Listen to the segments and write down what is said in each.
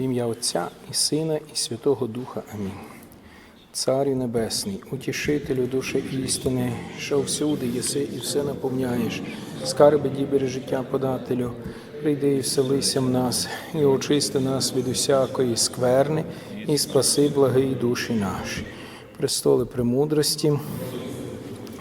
В ім'я Отця і Сина, і Святого Духа. Амінь. Царю Небесний, утішителю душі істини, що всюди єси і все наповняєш, скарби дібері життя подателю, прийди і вселися в нас, і очисти нас від усякої скверни, і спаси благої душі наші. Престоли премудрості,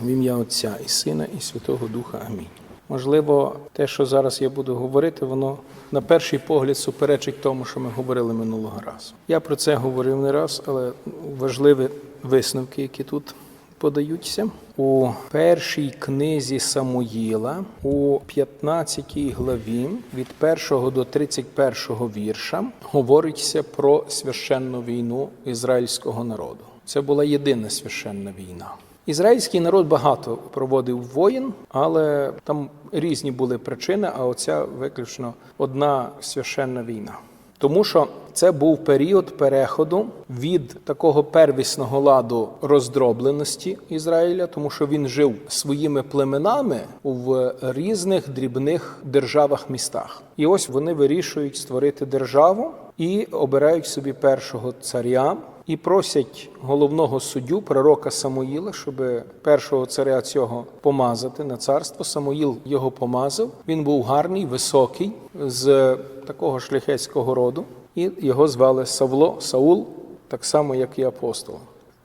в ім'я Отця і Сина, і Святого Духа. Амінь. Можливо, те, що зараз я буду говорити, воно на перший погляд суперечить тому, що ми говорили минулого разу. Я про це говорив не раз, але важливі висновки, які тут подаються. У першій книзі Самуїла, у 15 главі, від 1 до 31 вірша, говориться про священну війну ізраїльського народу. Це була єдина священна війна. Ізраїльський народ багато проводив воїн, але там різні були причини, а оця виключно одна священна війна. Тому що це був період переходу від такого первісного ладу роздробленості Ізраїля, тому що він жив своїми племенами в різних дрібних державах-містах. І ось вони вирішують створити державу і обирають собі першого царя. І просять головного суддю, пророка Самуїла, щоб першого царя цього помазати на царство. Самуїл його помазав. Він був гарний, високий, з такого шляхетського роду, і його звали Савло, Саул, так само, як і апостол.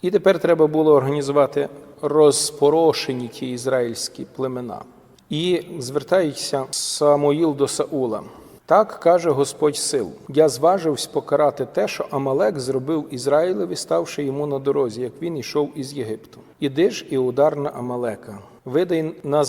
І тепер треба було організувати розпорошені ті ізраїльські племена. І звертається Самуїл до Саула. Так каже Господь сил: Я зважився покарати те, що Амалек зробив Ізраїлеві, ставши йому на дорозі, як він йшов із Єгипту. Іди ж і удар на Амалека, видай на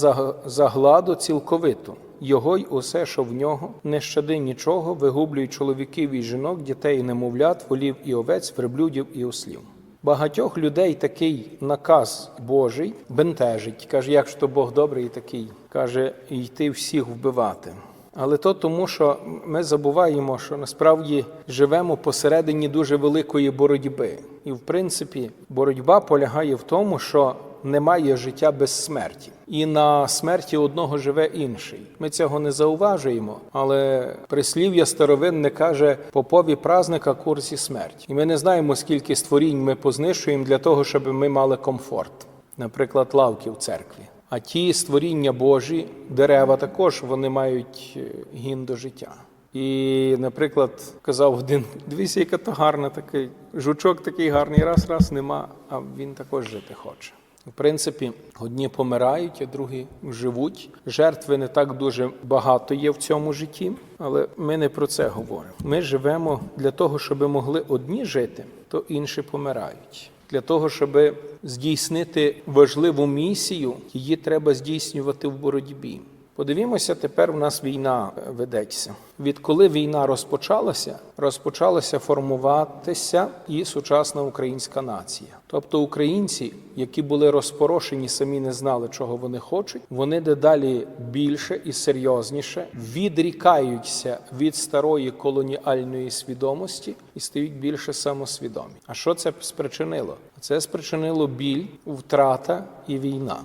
загладу цілковиту. Його й усе, що в нього, не щади нічого, вигублюй чоловіків і жінок, дітей і немовлят, волів і овець, верблюдів і ослів. Багатьох людей такий наказ Божий бентежить. Каже, як ж то Бог добрий такий, каже, йти всіх вбивати. Але то тому, що ми забуваємо, що насправді живемо посередині дуже великої боротьби. І, в принципі, боротьба полягає в тому, що немає життя без смерті, і на смерті одного живе інший. Ми цього не зауважуємо, але прислів'я старовинне каже попові празника курсі смерті. І ми не знаємо, скільки створінь ми познищуємо для того, щоб ми мали комфорт, наприклад, лавки в церкві. А ті створіння Божі, дерева також вони мають гін до життя. І, наприклад, казав один: дивіться, яка то гарна такий жучок такий гарний, раз, раз нема, а він також жити хоче. В принципі, одні помирають, а другі живуть. Жертви не так дуже багато є в цьому житті, але ми не про це говоримо. Ми живемо для того, щоб могли одні жити, то інші помирають. Для того, щоб здійснити важливу місію, її треба здійснювати в боротьбі. Подивімося, тепер у нас війна ведеться. Відколи війна розпочалася, розпочалася формуватися і сучасна українська нація. Тобто українці, які були розпорошені, самі не знали, чого вони хочуть. Вони дедалі більше і серйозніше відрікаються від старої колоніальної свідомості і стають більше самосвідомі. А що це спричинило? Це спричинило біль, втрата і війна.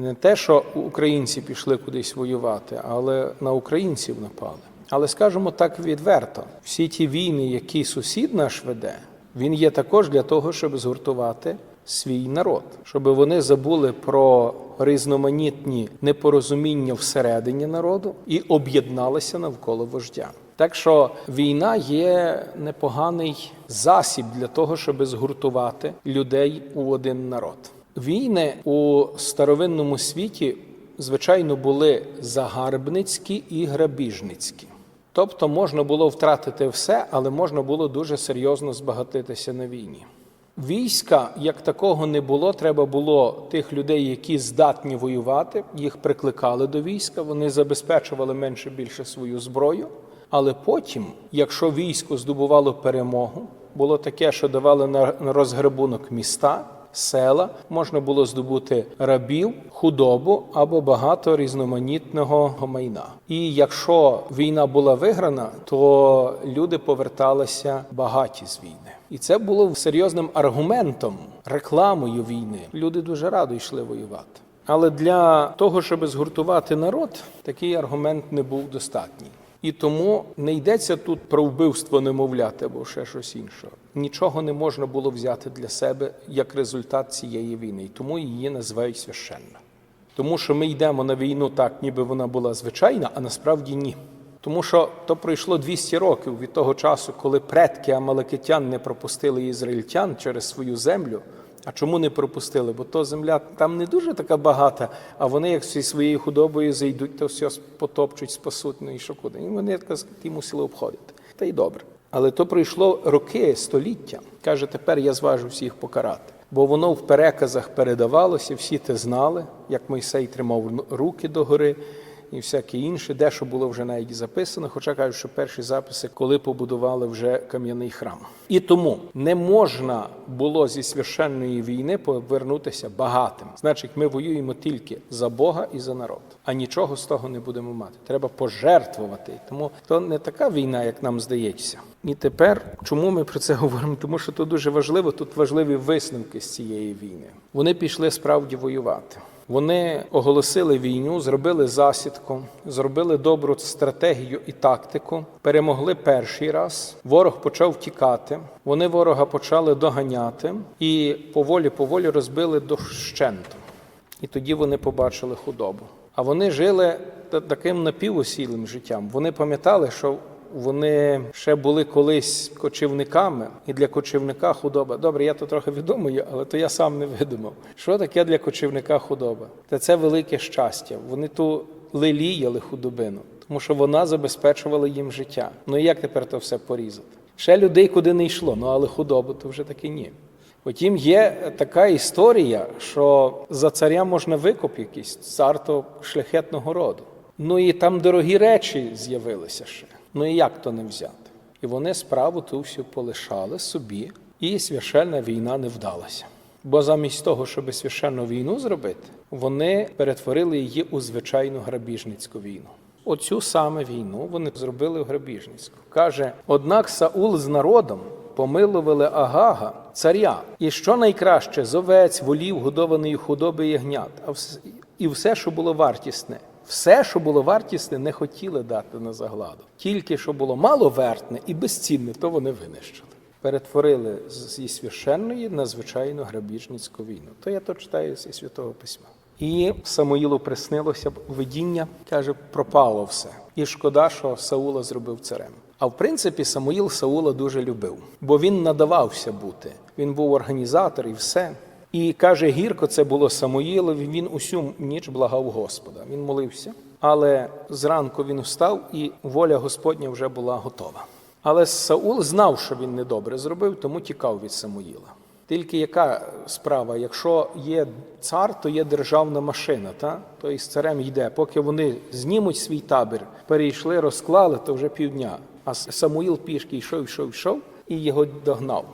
Не те, що українці пішли кудись воювати, але на українців напали. Але скажемо так відверто: всі ті війни, які сусід наш веде, він є також для того, щоб згуртувати свій народ, щоб вони забули про різноманітні непорозуміння всередині народу і об'єдналися навколо вождя. Так що війна є непоганий засіб для того, щоб згуртувати людей у один народ. Війни у старовинному світі, звичайно, були загарбницькі і грабіжницькі. Тобто можна було втратити все, але можна було дуже серйозно збагатитися на війні. Війська як такого не було. Треба було тих людей, які здатні воювати, їх прикликали до війська, вони забезпечували менше більше свою зброю. Але потім, якщо військо здобувало перемогу, було таке, що давали на розграбунок міста села, можна було здобути рабів, худобу або багато різноманітного майна. І якщо війна була виграна, то люди поверталися багаті з війни. І це було серйозним аргументом, рекламою війни. Люди дуже радо йшли воювати. Але для того, щоб згуртувати народ, такий аргумент не був достатній. І тому не йдеться тут про вбивство немовляти або ще щось інше. Нічого не можна було взяти для себе як результат цієї війни, і тому її називають священна. Тому що ми йдемо на війну так, ніби вона була звичайна, а насправді ні. Тому що то пройшло 200 років від того часу, коли предки амаликитян не пропустили ізраїльтян через свою землю. А чому не пропустили? Бо то земля там не дуже така багата, а вони, як зі своєю худобою зайдуть, то все потопчуть, спасуть, ну і що куди. І вони так сказати, мусили обходити. Та й добре. Але то пройшло роки, століття. Каже, тепер я зважу всіх покарати. Бо воно в переказах передавалося, всі те знали, як Мойсей тримав руки догори і всяке інше, дещо було вже навіть записано, хоча кажуть, що перші записи, коли побудували вже кам'яний храм. І тому не можна було зі священної війни повернутися багатим. Значить, ми воюємо тільки за Бога і за народ, а нічого з того не будемо мати. Треба пожертвувати. Тому то не така війна, як нам здається. І тепер, чому ми про це говоримо? Тому що тут дуже важливо, тут важливі висновки з цієї війни. Вони пішли справді воювати. Вони оголосили війну, зробили засідку, зробили добру стратегію і тактику, перемогли перший раз. Ворог почав втікати. Вони ворога почали доганяти і поволі поволі розбили дощенту. І тоді вони побачили худобу. А вони жили таким напівосілим життям. Вони пам'ятали, що вони ще були колись кочівниками, і для кочівника худоба. Добре, я то трохи відомую, але то я сам не видумав. Що таке для кочівника худоба? Та це велике щастя. Вони ту леліяли худобину, тому що вона забезпечувала їм життя. Ну і як тепер то все порізати? Ще людей куди не йшло, ну але худобу то вже таки ні. Потім є така історія, що за царя можна викуп якийсь, цар то шляхетного роду. Ну і там дорогі речі з'явилися ще. Ну і як то не взяти? І вони справу ту всю полишали собі, і священна війна не вдалася. Бо замість того, щоб священну війну зробити, вони перетворили її у звичайну грабіжницьку війну. Оцю саме війну вони зробили в грабіжницьку. Каже: однак Саул з народом помилували Агага, царя, і що найкраще з овець, волів, годованої худоби ягнят, і все, що було вартісне. Все, що було вартісне, не хотіли дати на загладу. Тільки що було маловертне і безцінне, то вони винищили. Перетворили зі священної на звичайну грабіжницьку війну. То я то читаю зі святого письма. І Самуїлу приснилося видіння, каже, пропало все. І шкода, що Саула зробив царем. А в принципі, Самуїл Саула дуже любив, бо він надавався бути. Він був організатор і все. І каже, гірко це було Самуїлові. Він усю ніч благав Господа. Він молився, але зранку він встав, і воля Господня вже була готова. Але Саул знав, що він недобре зробив, тому тікав від Самуїла. Тільки яка справа? Якщо є цар, то є державна машина, та? то і з царем йде. Поки вони знімуть свій табір, перейшли, розклали, то вже півдня. А Самуїл пішки йшов, йшов, йшов і його догнав.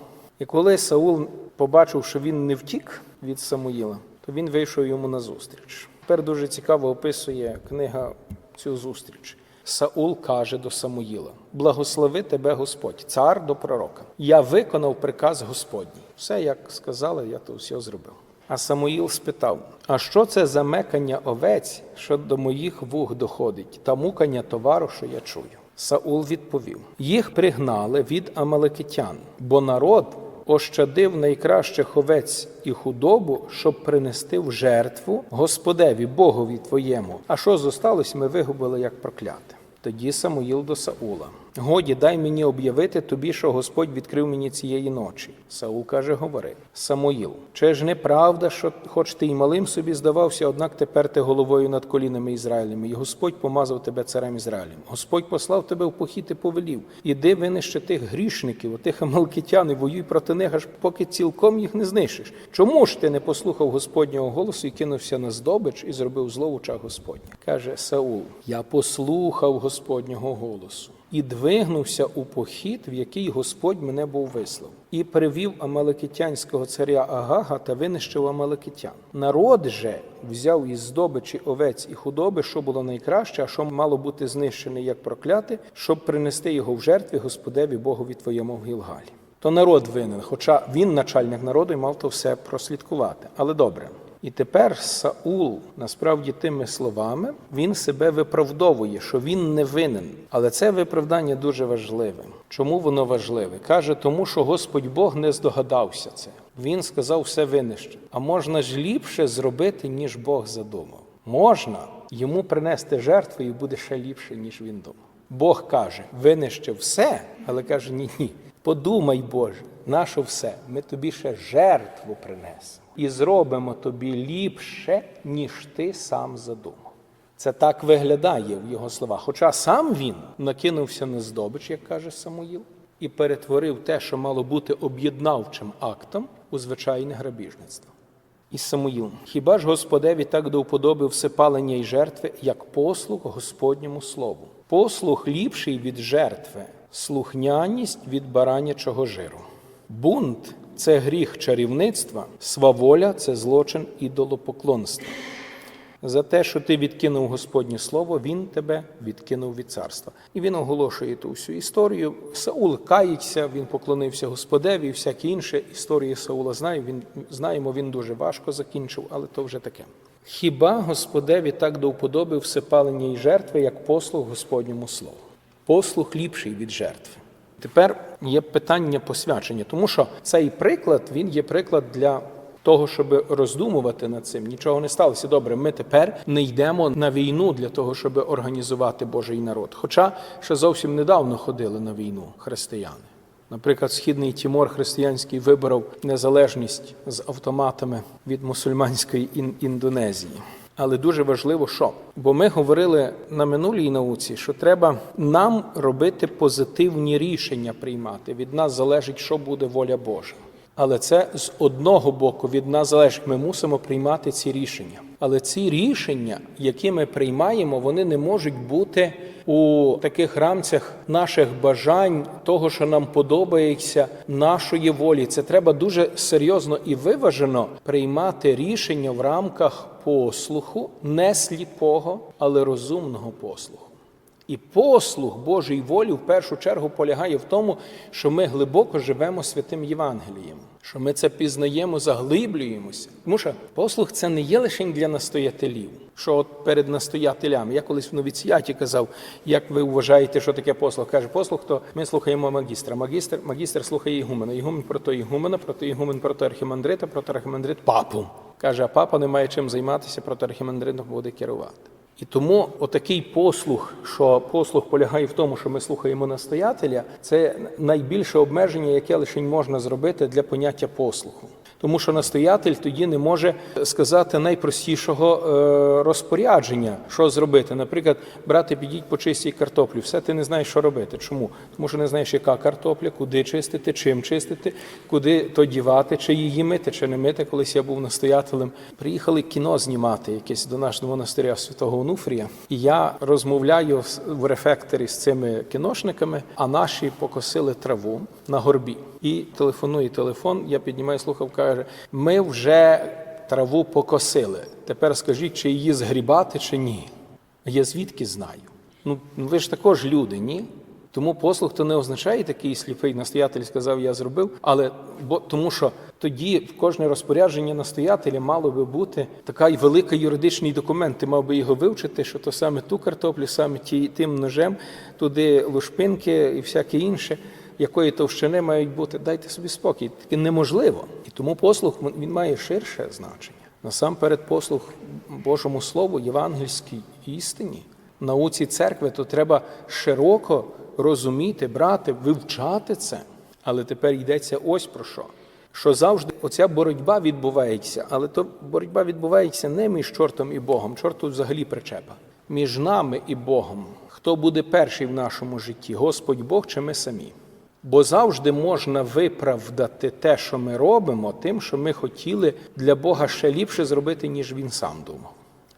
І коли Саул побачив, що він не втік від Самуїла, то він вийшов йому на зустріч. Тепер дуже цікаво описує книга цю зустріч. Саул каже до Самуїла: Благослови тебе Господь, цар до пророка. Я виконав приказ Господній. Все, як сказали, я то все зробив. А Самуїл спитав: А що це за мекання овець, що до моїх вух доходить, та мукання товару, що я чую? Саул відповів: їх пригнали від амалекитян, бо народ ощадив найкращих овець і худобу, щоб принести в жертву Господеві, Богові твоєму. А що зосталось, ми вигубили як прокляте. Тоді Самуїл до Саула: Годі, дай мені об'явити тобі, що Господь відкрив мені цієї ночі. Саул каже: Говори, Самуїл, чи ж неправда, що хоч ти й малим собі здавався, однак тепер ти головою над колінами Ізраїлем, і Господь помазав тебе царем Ізраїлем. Господь послав тебе в похід і повелів. Іди винищи тих грішників, тих амалкитян, і воюй проти них, аж поки цілком їх не знищиш. Чому ж ти не послухав Господнього голосу і кинувся на здобич і зробив зло в очах Господня? Каже Саул: Я послухав Господнього голосу і двигнувся у похід, в який Господь мене був вислав, і привів амаликитянського царя Агага та винищив амаликитян. Народ же взяв із здобичі овець і худоби, що було найкраще, а що мало бути знищене як прокляте, щоб принести його в жертві Господеві Богові твоєму в Гілгалі. То народ винен, хоча він, начальник народу, і мав то все прослідкувати. Але добре. І тепер Саул насправді тими словами він себе виправдовує, що він не винен. Але це виправдання дуже важливе. Чому воно важливе? Каже, тому що Господь Бог не здогадався це. Він сказав все винищити. А можна ж ліпше зробити, ніж Бог задумав. Можна йому принести жертву і буде ще ліпше, ніж він думав. Бог каже, винищив все, але каже: ні, ні. Подумай, Боже, наше все, ми тобі ще жертву принесемо і зробимо тобі ліпше, ніж ти сам задумав. Це так виглядає в його словах. Хоча сам він накинувся на здобич, як каже Самуїл, і перетворив те, що мало бути об'єднавчим актом, у звичайне грабіжництво. І Самуїл, хіба ж Господеві так до вподоби всепалення й жертви, як послуг Господньому слову? Послуг ліпший від жертви, слухняність від баранячого жиру. Бунт це гріх чарівництва, сваволя це злочин ідолопоклонства. За те, що ти відкинув Господнє слово, він тебе відкинув від царства. І він оголошує ту всю історію. Саул кається, він поклонився Господеві, і всякі інші історії Саула знає. Він знаємо, він дуже важко закінчив, але то вже таке. Хіба Господеві так до вподоби всепалення і жертви, як послуг Господньому слову? Послуг ліпший від жертви. Тепер є питання посвячення, тому що цей приклад він є приклад для того, щоб роздумувати над цим. Нічого не сталося. Добре, ми тепер не йдемо на війну для того, щоб організувати Божий народ. Хоча ще зовсім недавно ходили на війну християни. Наприклад, східний Тімор християнський виборов незалежність з автоматами від мусульманської ін- Індонезії. Але дуже важливо, що бо ми говорили на минулій науці, що треба нам робити позитивні рішення приймати. Від нас залежить, що буде воля Божа. Але це з одного боку від нас залежить. Ми мусимо приймати ці рішення. Але ці рішення, які ми приймаємо, вони не можуть бути у таких рамцях наших бажань, того, що нам подобається, нашої волі. Це треба дуже серйозно і виважено приймати рішення в рамках послуху, не сліпого, але розумного послуху. І послуг Божої волі в першу чергу полягає в тому, що ми глибоко живемо святим Євангелієм, що ми це пізнаємо, заглиблюємося. Тому що послуг це не є лише для настоятелів. Що от перед настоятелями, я колись в новіціаті казав, як ви вважаєте, що таке послуг? Каже, послуг, то ми слухаємо магістра. Магістр, магістр слухає ігумена. Ігумен проти ігумена, проти ігумен проти архімандрита, проти архімандрит папу. Каже, а папа не має чим займатися, проти архімандритом буде керувати. І тому отакий послуг, що послуг полягає в тому, що ми слухаємо настоятеля, це найбільше обмеження, яке лише можна зробити для поняття послуху. Тому що настоятель тоді не може сказати найпростішого е, розпорядження, що зробити. Наприклад, брати, підіть почистіть картоплю. Все ти не знаєш, що робити. Чому? Тому що не знаєш, яка картопля, куди чистити, чим чистити, куди то дівати, чи її мити, чи не мити. Колись я був настоятелем. Приїхали кіно знімати якесь до нашого монастиря святого Онуфрія. І я розмовляю в рефекторі з цими кіношниками, а наші покосили траву на горбі. І телефонує телефон. Я піднімаю слухав, каже: ми вже траву покосили. Тепер скажіть, чи її згрібати, чи ні. Я звідки знаю? Ну ви ж також люди, ні? Тому послуг то не означає такий сліпий настоятель сказав, я зробив, але бо тому, що тоді в кожне розпорядження настоятеля мало би бути такий великий юридичний документ. Ти мав би його вивчити, що то саме ту картоплю, саме ті, тим ножем, туди лушпинки і всяке інше якої товщини мають бути, дайте собі спокій. Таке неможливо. І тому послуг він має ширше значення. Насамперед, послуг Божому Слову, євангельській істині, науці церкви, то треба широко розуміти, брати, вивчати це. Але тепер йдеться ось про що. Що завжди оця боротьба відбувається, але то боротьба відбувається не між чортом і Богом. Чорт тут взагалі причепа. Між нами і Богом. Хто буде перший в нашому житті? Господь Бог чи ми самі? Бо завжди можна виправдати те, що ми робимо, тим, що ми хотіли для Бога ще ліпше зробити, ніж він сам думав.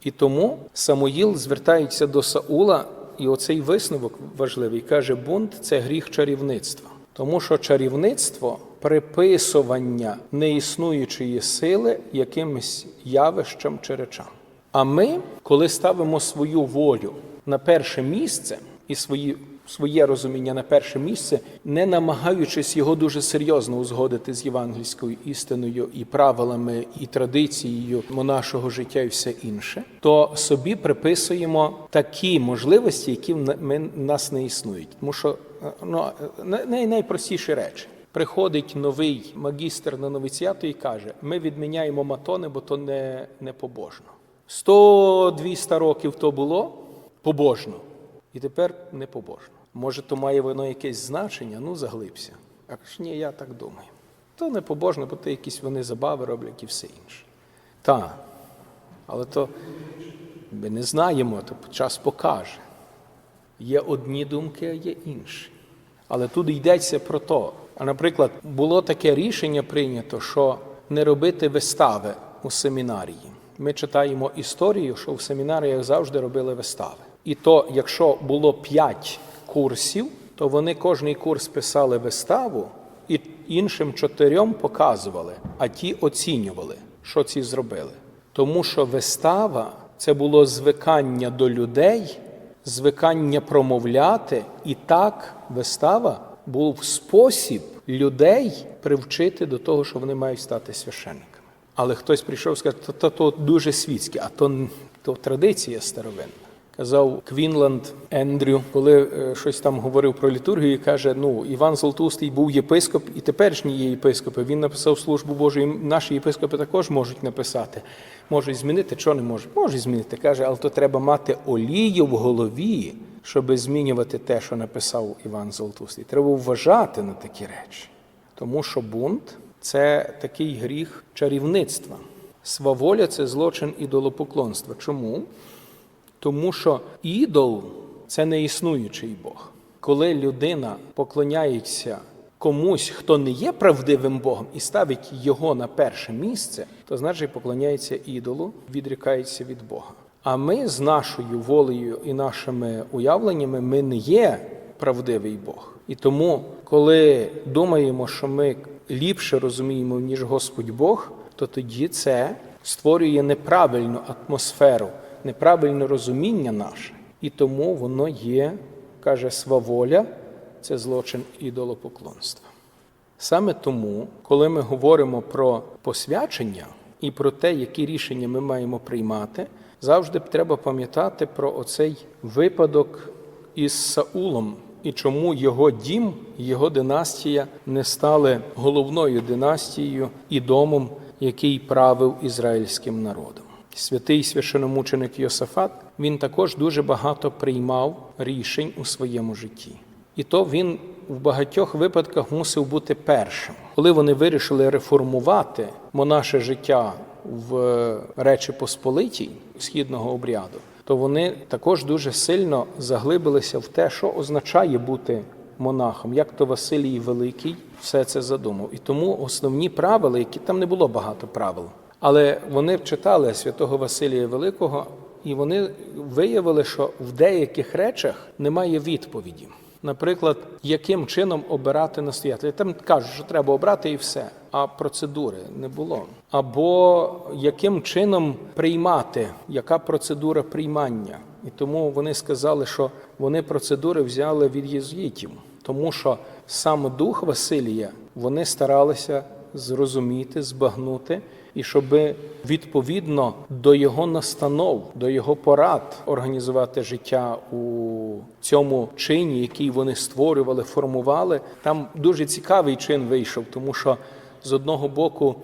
І тому Самуїл звертається до Саула, і оцей висновок важливий каже: бунт це гріх чарівництва. Тому що чарівництво приписування неіснуючої сили якимось явищам чи речам. А ми, коли ставимо свою волю на перше місце і свої своє розуміння на перше місце, не намагаючись його дуже серйозно узгодити з євангельською істиною і правилами, і традицією монашого життя, і все інше, то собі приписуємо такі можливості, які в нас не існують. Тому що е, ну, е, най- найпростіші речі. Приходить новий магістр на новіціату і каже: ми відміняємо матони, бо то не, не побожно. 100-200 років то було побожно, і тепер не побожно. Може, то має воно якесь значення, ну заглибся. А кажеш, ні, я так думаю. То не побожно, бо то якісь вони забави роблять і все інше. Так, але то ми не знаємо, то час покаже. Є одні думки, а є інші. Але тут йдеться про то. А, наприклад, було таке рішення прийнято, що не робити вистави у семінарії. Ми читаємо історію, що в семінаріях завжди робили вистави. І то, якщо було п'ять курсів, то вони кожний курс писали виставу і іншим чотирьом показували, а ті оцінювали, що ці зробили. Тому що вистава це було звикання до людей, звикання промовляти, і так вистава був спосіб людей привчити до того, що вони мають стати священниками. Але хтось прийшов і сказав, то, то, то дуже світське, а то, то традиція старовинна. Казав Квінланд Ендрю, коли е, щось там говорив про літургію, каже: ну Іван Золотустий був єпископ, і теперішні є єпископи. Він написав службу Божу, і наші єпископи також можуть написати. Можуть змінити, що не можуть? Можуть змінити. Каже, але то треба мати олію в голові, щоб змінювати те, що написав Іван Золотустий. Треба вважати на такі речі. Тому що бунт це такий гріх чарівництва. Сваволя це злочин ідолопоклонства. Чому? Тому що ідол це не існуючий Бог. Коли людина поклоняється комусь, хто не є правдивим Богом, і ставить його на перше місце, то значить поклоняється ідолу, відрікається від Бога. А ми з нашою волею і нашими уявленнями ми не є правдивий Бог. І тому, коли думаємо, що ми ліпше розуміємо, ніж Господь Бог, то тоді це створює неправильну атмосферу, неправильне розуміння наше. І тому воно є, каже сваволя, це злочин ідолопоклонства. Саме тому, коли ми говоримо про посвячення і про те, які рішення ми маємо приймати, завжди треба пам'ятати про оцей випадок із Саулом і чому його дім, його династія не стали головною династією і домом, який правив ізраїльським народом. Святий священомученик Йосафат він також дуже багато приймав рішень у своєму житті. І то він в багатьох випадках мусив бути першим. Коли вони вирішили реформувати монаше життя в Речі Посполитій східного обряду, то вони також дуже сильно заглибилися в те, що означає бути монахом, як то Василій Великий все це задумав. І тому основні правила, які там не було багато правил, але вони читали святого Василія Великого, і вони виявили, що в деяких речах немає відповіді. Наприклад, яким чином обирати настоятеля. Там кажуть, що треба обрати і все, а процедури не було. Або яким чином приймати, яка процедура приймання. І тому вони сказали, що вони процедури взяли від єзуїтів, тому що саме дух Василія вони старалися зрозуміти, збагнути, і щоб відповідно до його настанов, до його порад організувати життя у цьому чині, який вони створювали, формували. Там дуже цікавий чин вийшов, тому що з одного боку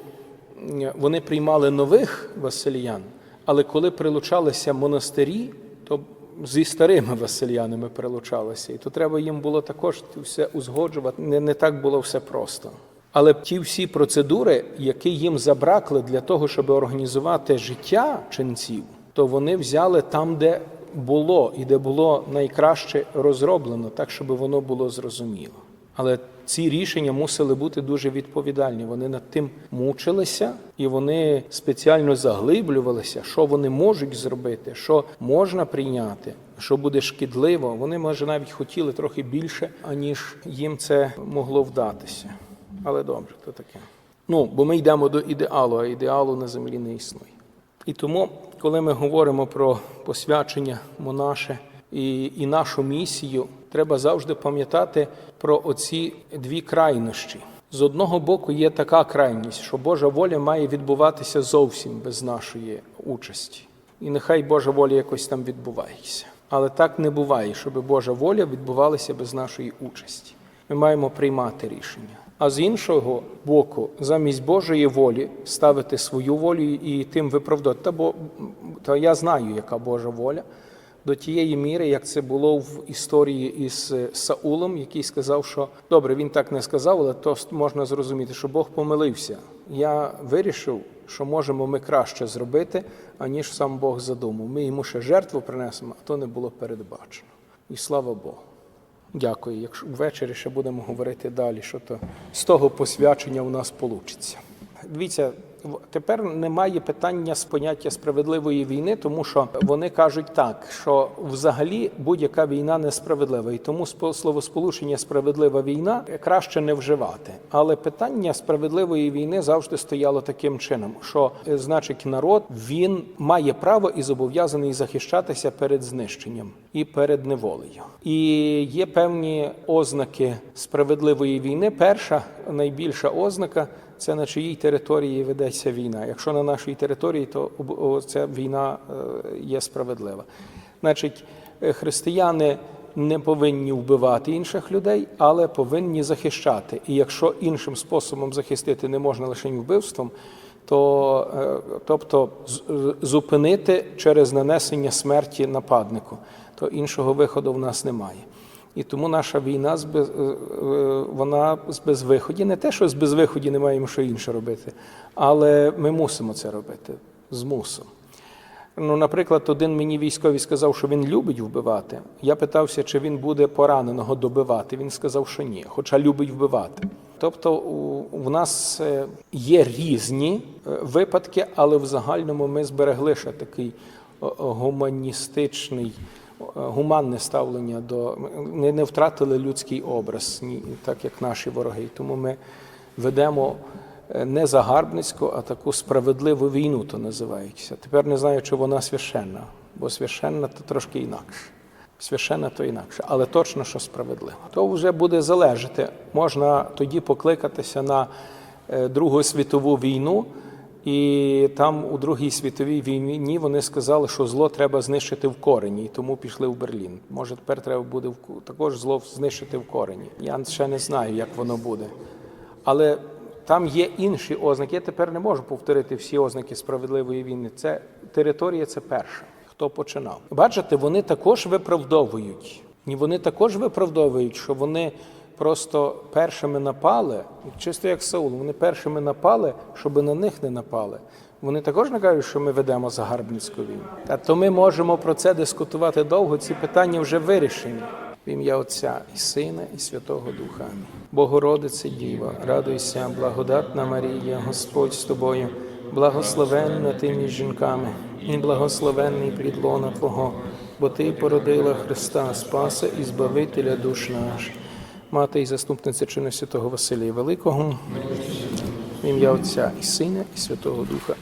вони приймали нових василіян, але коли прилучалися монастирі, то зі старими василянами прилучалися, і то треба їм було також все узгоджувати. Не, не так було все просто. Але ті всі процедури, які їм забракли для того, щоб організувати життя ченців, то вони взяли там, де було і де було найкраще розроблено, так щоб воно було зрозуміло. Але ці рішення мусили бути дуже відповідальні. Вони над тим мучилися і вони спеціально заглиблювалися, що вони можуть зробити, що можна прийняти, що буде шкідливо. Вони, може, навіть хотіли трохи більше, аніж їм це могло вдатися. Але добре, то таке. Ну, бо ми йдемо до ідеалу, а ідеалу на землі не існує. І тому, коли ми говоримо про посвячення монаше і, і нашу місію, треба завжди пам'ятати про оці дві крайнощі. З одного боку є така крайність, що Божа воля має відбуватися зовсім без нашої участі. І нехай Божа воля якось там відбувається. Але так не буває, щоб Божа воля відбувалася без нашої участі. Ми маємо приймати рішення. А з іншого боку, замість Божої волі ставити свою волю і тим виправдати. Та бо та я знаю, яка Божа воля до тієї міри, як це було в історії із е, Саулом, який сказав, що добре, він так не сказав, але то можна зрозуміти, що Бог помилився. Я вирішив, що можемо ми краще зробити, аніж сам Бог задумав. Ми йому ще жертву принесемо, а то не було передбачено. І слава Богу. Дякую. Якщо ввечері ще будемо говорити далі, що то з того посвячення у нас вийде. Дивіться, тепер немає питання з поняття справедливої війни, тому що вони кажуть так, що взагалі будь-яка війна несправедлива, і тому спо- словосполучення справедлива війна краще не вживати. Але питання справедливої війни завжди стояло таким чином, що е, значить народ він має право і зобов'язаний захищатися перед знищенням і перед неволею. І є певні ознаки справедливої війни. Перша найбільша ознака це на чиїй території ведеться війна. Якщо на нашій території, то ця війна е, є справедлива. Значить, е, християни не повинні вбивати інших людей, але повинні захищати. І якщо іншим способом захистити не можна лише вбивством, то е, тобто зупинити через нанесення смерті нападнику, то іншого виходу в нас немає. І тому наша війна з без, е, е, вона з безвиході. Не те, що з безвиході не маємо що інше робити, але ми мусимо це робити з мусом. Ну, наприклад, один мені військовий сказав, що він любить вбивати. Я питався, чи він буде пораненого добивати. Він сказав, що ні, хоча любить вбивати. Тобто у, у нас е, є різні випадки, але в загальному ми зберегли ще такий гуманістичний, гуманне ставлення до не, не втратили людський образ, ні, так як наші вороги. Тому ми ведемо е, не загарбницьку, а таку справедливу війну, то називається. Тепер не знаю, чи вона священна, бо священна то трошки інакше. Священна то інакше, але точно, що справедлива. То вже буде залежати. Можна тоді покликатися на е, Другу світову війну, і там у Другій світовій війні вони сказали, що зло треба знищити в корені, і тому пішли в Берлін. Може, тепер треба буде також зло знищити в корені. Я ще не знаю, як воно буде. Але там є інші ознаки. Я тепер не можу повторити всі ознаки справедливої війни. Це територія, це перша. Хто починав? Бачите, вони також виправдовують. І вони також виправдовують, що вони просто першими напали, чисто як Саул, вони першими напали, щоб на них не напали. Вони також не кажуть, що ми ведемо загарбницьку війну. Та то ми можемо про це дискутувати довго. Ці питання вже вирішені. В ім'я Отця і Сина, і Святого Духа. Богородице Діва, радуйся, благодатна Марія, Господь з тобою, благословенна ти між жінками, і благословенний плід лона Твого, бо Ти породила Христа, Спаса і Збавителя душ наших. Мати і заступниця чину святого Василія Великого, в ім'я Отця і Сина, і Святого Духа.